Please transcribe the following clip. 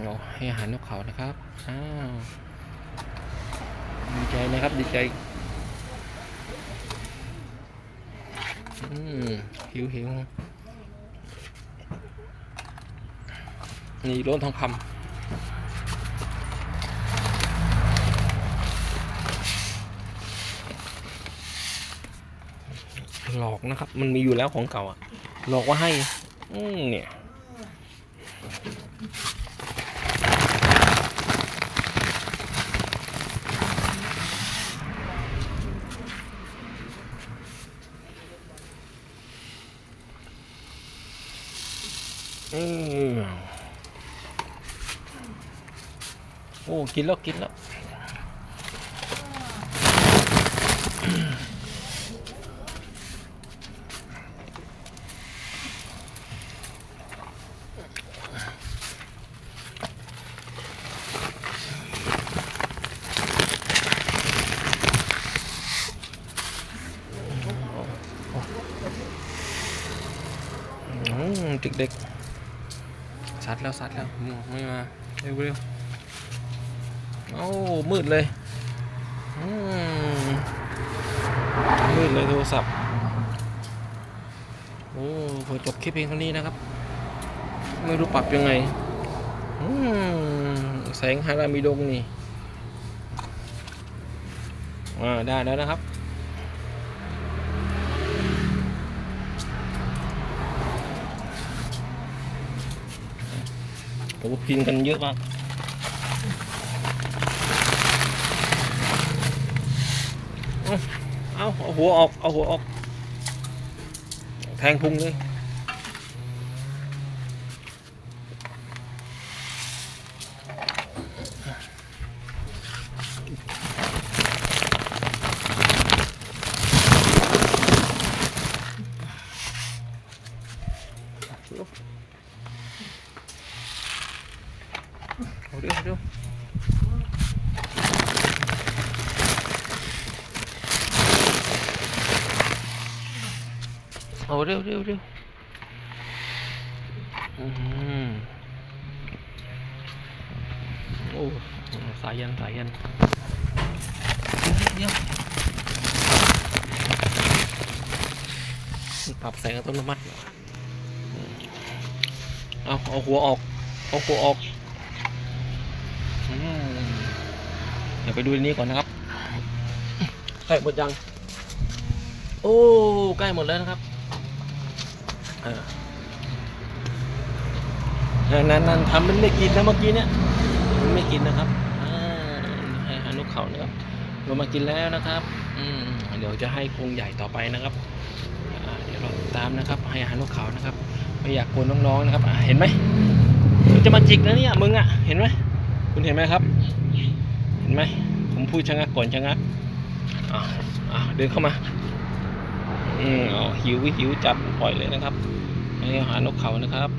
เราให้อาหารนกเขานะครับอ้าวดีใจนะครับดีใจอืมหิวหิวนี่ล้นทองคำหลอกนะครับ มันมีอยู่แล้วของเก่าอะหลอกว่าให้ อืมเนี่ย โอ้กินแล้วกินแล้ว อืมเด็กๆ ซัดแล้วซัดแล้วไม่มาเร็วเร็วโอ้มืดเลยมืดเลยโทรศัพท์โอ้พอจบคลิปเพียงเท่านี้นะครับ ไม่รู้ปรับยังไงแสงฮารามิดงนี่อ่าได้แล้วนะครับ โอ้กินกันเยอะมาก เอาเอาเอาหัวออก เอาหัวออก แทงพุงเลย görüyorum. Oraya oraya oraya. Hmm. Oh, sayang sayang. Tập sang cái tấm mắt. Không, ốc của ốc. Ốc của ốc. เดี๋ยวปรับแสงอัตโนมัติเอาเอาหัวออกเอาหัวออกอืมเดี๋ยวไปดูอันนี้ก่อนนะครับใกล้หมดยัง โอ้ใกล้หมดแล้วนะครับเออนั่นนั่นทำมันไม่กินนะเมื่อกี้เนี่ยมันไม่กินนะครับอาให้อาหารนกเขานะครับเรามากินแล้วนะครับ อืมเดี๋ยวจะให้กรงใหญ่ต่อไปนะครับเดี๋ยวเราตามนะครับ ให้อาหารนกเขานะครับ ไม่อยากกวนน้องๆนะครับเห็นไหมมันจะมาจิกนะเนี่ยมึงอะเห็นไหม คุณเห็นไหมครับ เห็นไหมผมพูดชะงักก่อนชะงักอ้าอ่าเดินเข้ามา อืมอ๋อหิวหิวจัดปล่อยเลยนะครับให้อาหารนกเขานะครับ